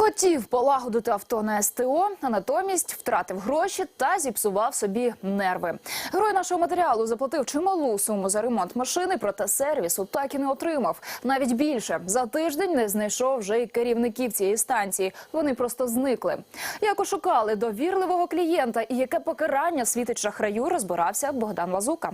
Хотів полагодити авто на СТО, а натомість втратив гроші та зіпсував собі нерви. Герой нашого матеріалу заплатив чималу суму за ремонт машини, проте сервісу так і не отримав. Навіть більше за тиждень не знайшов вже й керівників цієї станції. Вони просто зникли. Як ошукали довірливого клієнта і яке покарання світить шахраю, розбирався Богдан Лазука.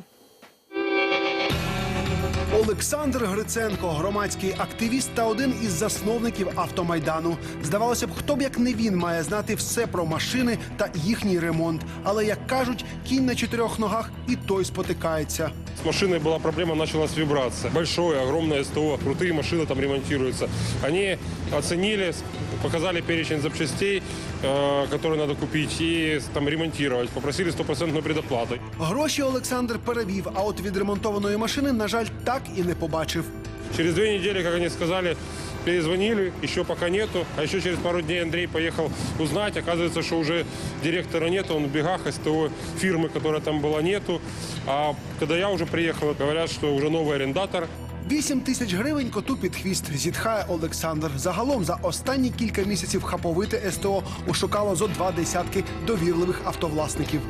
Олександр Гриценко, громадський активіст та один із засновників автомайдану. Здавалося б, хто б як не він має знати все про машини та їхній ремонт. Але як кажуть, кінь на чотирьох ногах і той спотикається. С машиной была проблема, началась вибрация. Большое, огромное СТО, крутые машины там ремонтируются. Они оценили, показали перечень запчастей, э, которые надо купить и там ремонтировать. Попросили стопроцентную предоплату. Гроші Олександр перевів, а от відремонтованої машини, на жаль, так і не побачив. Через две недели, как они сказали, перезвонили, еще пока нету. А еще через пару дней Андрей поехал узнать. Оказывается, что уже директора нету, он в бегах СТО фирмы, которая там была, нету. А когда я уже приехал, говорят, что уже новый арендатор. Вісім тисяч гривень коту під хвіст зітхає Олександр. Загалом за останні кілька місяців хаповите СТО ошукало зо два десятки довірливих автовласників.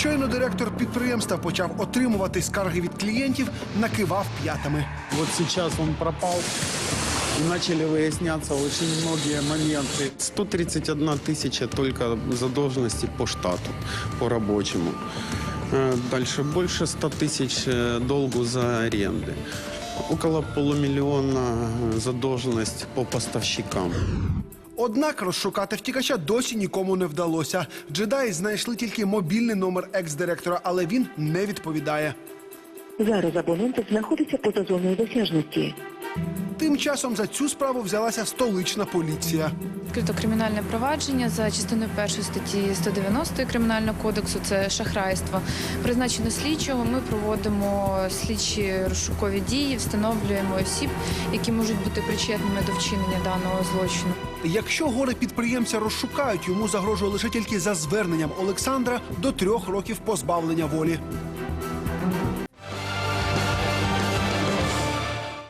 Щойно директор підприємства почав отримувати скарги від клієнтів, накивав п'ятами. Вот сейчас он пропал. И начали выясняться очень многие моменты. 131 тысяча только задолженности по штату, по рабочему. Э, Дальше больше 100 тысяч э, долгу за аренды. Около полумиллиона э, задолженность по поставщикам. Однак розшукати втікача досі нікому не вдалося. Джедаї знайшли тільки мобільний номер екс-директора, але він не відповідає. Зараз абонент знаходиться поза зоною досяжності. Тим часом за цю справу взялася столична поліція. Відкрито кримінальне провадження за частиною першої статті 190 кримінального кодексу. Це шахрайство. Призначено слідчого. Ми проводимо слідчі розшукові дії, встановлюємо осіб, які можуть бути причетними до вчинення даного злочину. Якщо горе підприємця розшукають, йому загрожує лише тільки за зверненням Олександра до трьох років позбавлення волі.